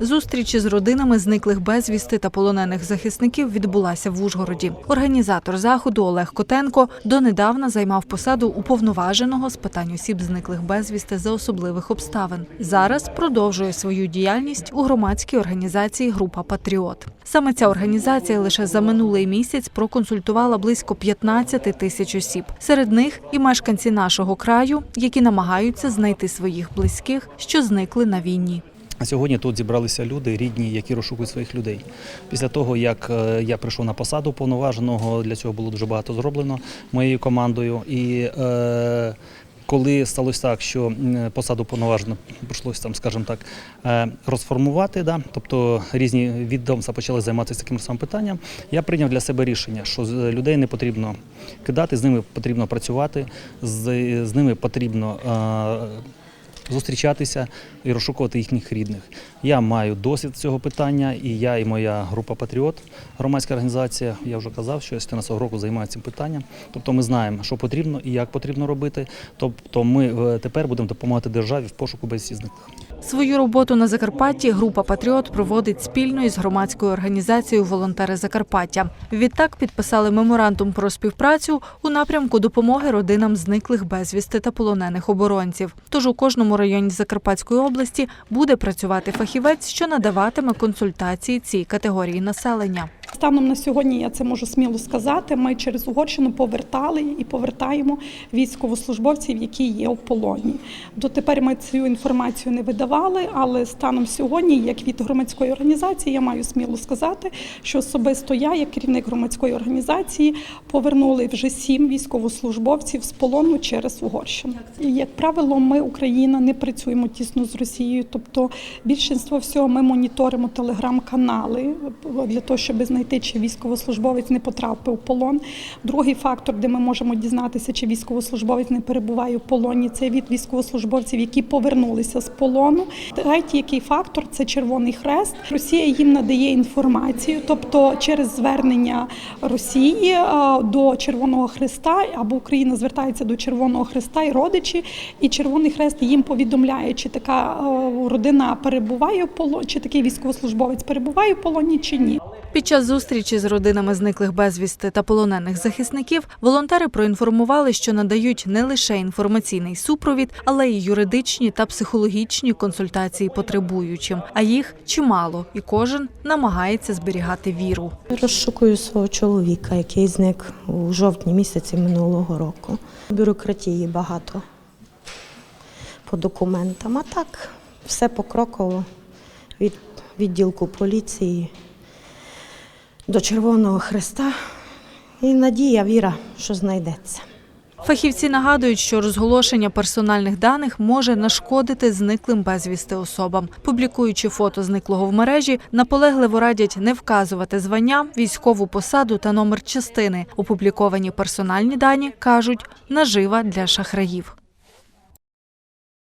Зустріч із родинами зниклих безвісти та полонених захисників відбулася в Ужгороді. Організатор заходу Олег Котенко донедавна займав посаду уповноваженого з питань осіб зниклих безвісти за особливих обставин. Зараз продовжує свою діяльність у громадській організації Група Патріот. Саме ця організація лише за минулий місяць проконсультувала близько 15 тисяч осіб. Серед них і мешканці нашого краю, які намагаються знайти своїх близьких, що зникли на війні. Сьогодні тут зібралися люди, рідні, які розшукують своїх людей. Після того, як е, я прийшов на посаду повноваженого, для цього було дуже багато зроблено моєю командою. І е, коли сталося так, що посаду повноважено прийшлося там, скажімо так, е, розформувати, да, тобто різні відомства почали займатися таким самим питанням, я прийняв для себе рішення, що з людей не потрібно кидати, з ними потрібно працювати, з, з ними потрібно. Е, зустрічатися і розшукувати їхніх рідних. Я маю досвід цього питання, і я, і моя група Патріот, громадська організація, я вже казав, що з 14 року займаюся цим питанням. Тобто ми знаємо, що потрібно і як потрібно робити. Тобто ми е, тепер будемо допомагати державі в пошуку безвісті зниклих. Свою роботу на Закарпатті група Патріот проводить спільно із громадською організацією Волонтери Закарпаття. Відтак підписали меморандум про співпрацю у напрямку допомоги родинам зниклих безвісти та полонених оборонців. Тож у кожному районі Закарпатської області буде працювати фахівець, що надаватиме консультації цій категорії населення. Станом на сьогодні я це можу сміло сказати. Ми через Угорщину повертали і повертаємо військовослужбовців, які є в полоні. Дотепер ми цю інформацію не видавали, але станом сьогодні, як від громадської організації, я маю сміло сказати, що особисто я, як керівник громадської організації, повернули вже сім військовослужбовців з полону через Угорщину. І, як правило, ми, Україна, не працюємо тісно з Росією, тобто більшинство всього ми моніторимо телеграм-канали для того, щоб знайти, чи військовослужбовець не потрапив в полон. Другий фактор, де ми можемо дізнатися, чи військовослужбовець не перебуває в полоні, це від військовослужбовців, які повернулися з полону. Третій який фактор це Червоний Хрест. Росія їм надає інформацію, тобто через звернення Росії е, до Червоного Хреста або Україна звертається до Червоного Хреста і родичі, і Червоний Хрест їм повідомляє, чи така е, родина перебуває в полоні, чи такий військовослужбовець перебуває в полоні, чи ні. Під час зустрічі з родинами зниклих безвісти та полонених захисників волонтери проінформували, що надають не лише інформаційний супровід, але й юридичні та психологічні консультації потребуючим. А їх чимало, і кожен намагається зберігати віру. Розшукую свого чоловіка, який зник у жовтні місяці минулого року. Бюрократії багато по документам, а так все покроково від відділку поліції до Червоного Хреста. І надія, віра, що знайдеться. Фахівці нагадують, що розголошення персональних даних може нашкодити зниклим безвісти особам. Публікуючи фото зниклого в мережі, наполегливо радять не вказувати звання, військову посаду та номер частини. Опубліковані персональні дані кажуть нажива для шахраїв.